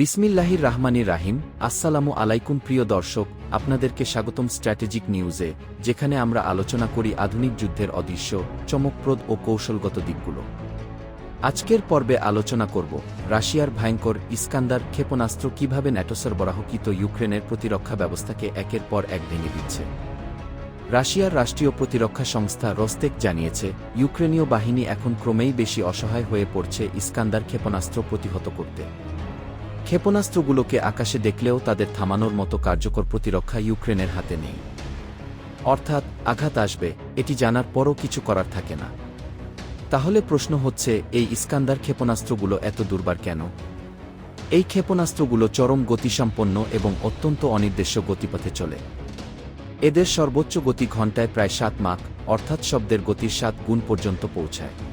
বিসমিল্লাহির রাহমানির রাহিম, আসসালামু আলাইকুম প্রিয় দর্শক, আপনাদেরকে স্বাগতম স্ট্র্যাটেজিক নিউজে, যেখানে আমরা আলোচনা করি আধুনিক যুদ্ধের অদৃশ্য, চমকপ্রদ ও কৌশলগত দিকগুলো। আজকের পর্বে আলোচনা করব, রাশিয়ার ভয়ঙ্কর ইস্কান্দার ক্ষেপণাস্ত্র কীভাবে ন্যাটো সরবরাহকৃত ইউক্রেনের প্রতিরক্ষা ব্যবস্থাকে একের পর এক ভেঙে দিচ্ছে। রাশিয়ার রাষ্ট্রীয় প্রতিরক্ষা সংস্থা রস্তেক জানিয়েছে, ইউক্রেনীয় বাহিনী এখন ক্রমেই বেশি অসহায় হয়ে পড়ছে ইস্কান্দার ক্ষেপণাস্ত্র প্রতিহত করতে। ক্ষেপণাস্ত্রগুলোকে আকাশে দেখলেও তাদের থামানোর মতো কার্যকর প্রতিরক্ষা ইউক্রেনের হাতে নেই। অর্থাৎ আঘাত আসবে, এটি জানার পরও কিছু করার থাকে না। তাহলে প্রশ্ন হচ্ছে, এই ইস্কান্দার ক্ষেপণাস্ত্রগুলো এত দুর্বার কেন? এই ক্ষেপণাস্ত্রগুলো চরম গতিসম্পন্ন এবং অত্যন্ত অনির্দেশ্য গতিপথে চলে। এদের সর্বোচ্চ গতি ঘণ্টায় প্রায় সাত মাক, অর্থাৎ শব্দের গতির সাত গুণ পর্যন্ত পৌঁছায়।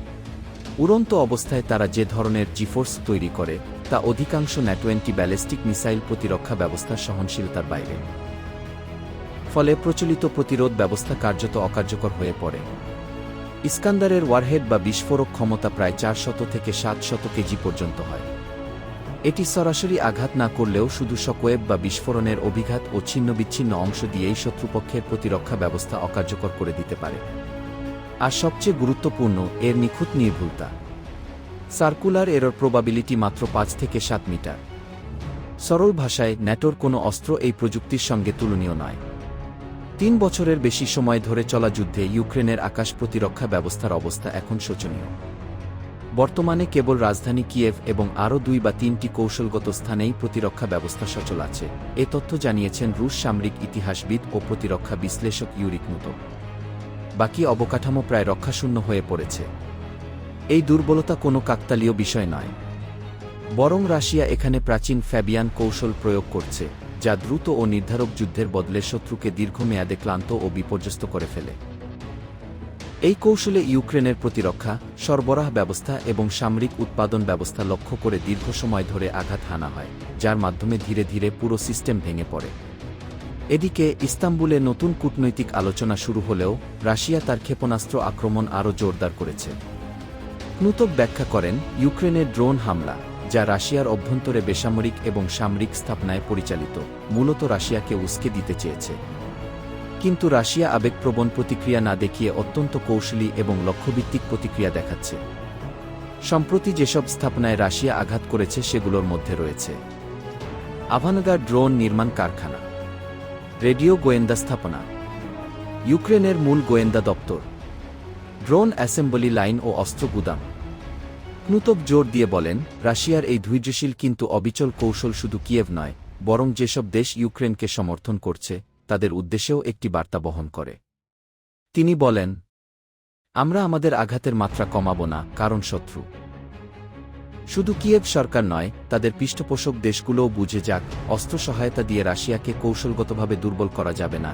উড়ন্ত অবস্থায় তারা যে ধরনের জিফোর্স তৈরি করে, তা অধিকাংশ ন্যাটোয়েন্টি ব্যালিস্টিক মিসাইল প্রতিরক্ষা ব্যবস্থার সহনশীলতার বাইরে। ফলে প্রচলিত প্রতিরোধ ব্যবস্থা কার্যত অকার্যকর হয়ে পড়ে। ইস্কান্দারের ওয়ারহেড বা বিস্ফোরক ক্ষমতা প্রায় চার শত থেকে সাত শত কেজি পর্যন্ত হয়। এটি সরাসরি আঘাত না করলেও শুধু শকোয়েব বা বিস্ফোরণের অভিঘাত ও ছিন্নবিচ্ছিন্ন অংশ দিয়েই শত্রুপক্ষের প্রতিরক্ষা ব্যবস্থা অকার্যকর করে দিতে পারে। আর সবচেয়ে গুরুত্বপূর্ণ, এর নিখুঁত নির্ভুলতা। সার্কুলার এরর প্রবাবিলিটি মাত্র পাঁচ থেকে সাত মিটার। সরল ভাষায় ন্যাটোর কোনো অস্ত্র এই প্রযুক্তির সঙ্গে তুলনীয় নয়। তিন বছরের বেশি সময় ধরে চলা যুদ্ধে ইউক্রেনের আকাশ প্রতিরক্ষা ব্যবস্থার অবস্থা এখন শোচনীয়। বর্তমানে কেবল রাজধানী কিয়েভ এবং আরও দুই বা তিনটি কৌশলগত স্থানেই প্রতিরক্ষা ব্যবস্থা সচল আছে। এ তথ্য জানিয়েছেন রুশ সামরিক ইতিহাসবিদ ও প্রতিরক্ষা বিশ্লেষক ইউরিক নুতো বাকি অবকাঠামো প্রায় রক্ষাশূন্য হয়ে পড়েছে। এই দুর্বলতা কোনো কাকতালীয় বিষয় নয়। বরং রাশিয়া এখানে প্রাচীন ফ্যাবিয়ান কৌশল প্রয়োগ করছে, যা দ্রুত ও নির্ধারক যুদ্ধের বদলে শত্রুকে দীর্ঘমেয়াদে ক্লান্ত ও বিপর্যস্ত করে ফেলে। এই কৌশলে ইউক্রেনের প্রতিরক্ষা, সরবরাহ ব্যবস্থা এবং সামরিক উৎপাদন ব্যবস্থা লক্ষ্য করে দীর্ঘ সময় ধরে আঘাত হানা হয়, যার মাধ্যমে ধীরে ধীরে পুরো সিস্টেম ভেঙে পড়ে। এদিকে ইস্তাম্বুলে নতুন কূটনৈতিক আলোচনা শুরু হলেও রাশিয়া তার ক্ষেপণাস্ত্র আক্রমণ আরও জোরদার করেছে। প্লুতক ব্যাখ্যা করেন ইউক্রেনের ড্রোন হামলা, যা রাশিয়ার অভ্যন্তরে বেসামরিক এবং সামরিক স্থাপনায় পরিচালিত, মূলত রাশিয়াকে উস্কে দিতে চেয়েছে। কিন্তু রাশিয়া আবেগপ্রবণ প্রতিক্রিয়া না দেখিয়ে অত্যন্ত কৌশলী এবং লক্ষ্যভিত্তিক প্রতিক্রিয়া দেখাচ্ছে। সম্প্রতি যেসব স্থাপনায় রাশিয়া আঘাত করেছে, সেগুলোর মধ্যে রয়েছে। আভানগার ড্রোন নির্মাণ কারখানা। রেডিও গোয়েন্দা স্থাপনা। ইউক্রেনের মূল গোয়েন্দা দপ্তর। ড্রোন অ্যাসেম্বলি লাইন ও অস্ত্র গুদাম। প্লুতক জোর দিয়ে বলেন, রাশিয়ার এই ধৈর্যশীল কিন্তু অবিচল কৌশল শুধু কিয়েভ নয়, বরং যেসব দেশ ইউক্রেনকে সমর্থন করছে, তাদের উদ্দেশ্যেও একটি বার্তা বহন করে। তিনি বলেন, আমরা আমাদের আঘাতের মাত্রা কমাব না, কারণ শত্রু। শুধু কিয়েভ সরকার নয়, তাদের পৃষ্ঠপোষক দেশগুলোও বুঝে যাক, অস্ত্র সহায়তা দিয়ে রাশিয়াকে কৌশলগতভাবে দুর্বল করা যাবে না